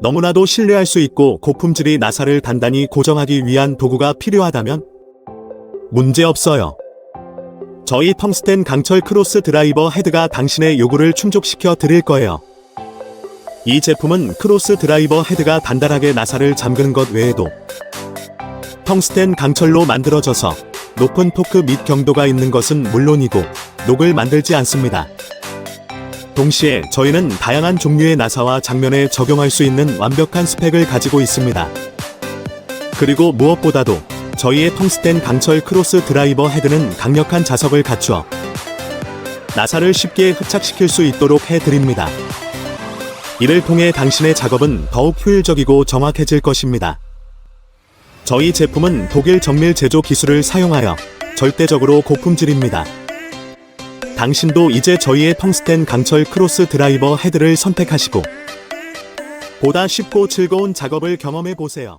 너무나도 신뢰할 수 있고 고품질이 나사를 단단히 고정하기 위한 도구가 필요하다면 문제 없어요. 저희 텅스텐 강철 크로스 드라이버 헤드가 당신의 요구를 충족시켜 드릴 거예요. 이 제품은 크로스 드라이버 헤드가 단단하게 나사를 잠그는 것 외에도 텅스텐 강철로 만들어져서 높은 토크 및 경도가 있는 것은 물론이고 녹을 만들지 않습니다. 동시에 저희는 다양한 종류의 나사와 장면에 적용할 수 있는 완벽한 스펙을 가지고 있습니다. 그리고 무엇보다도 저희의 텅스텐 강철 크로스 드라이버 헤드는 강력한 자석을 갖추어 나사를 쉽게 흡착시킬 수 있도록 해드립니다. 이를 통해 당신의 작업은 더욱 효율적이고 정확해질 것입니다. 저희 제품은 독일 정밀 제조 기술을 사용하여 절대적으로 고품질입니다. 당신도 이제 저희의 텅스텐 강철 크로스 드라이버 헤드를 선택하시고 보다 쉽고 즐거운 작업을 경험해 보세요.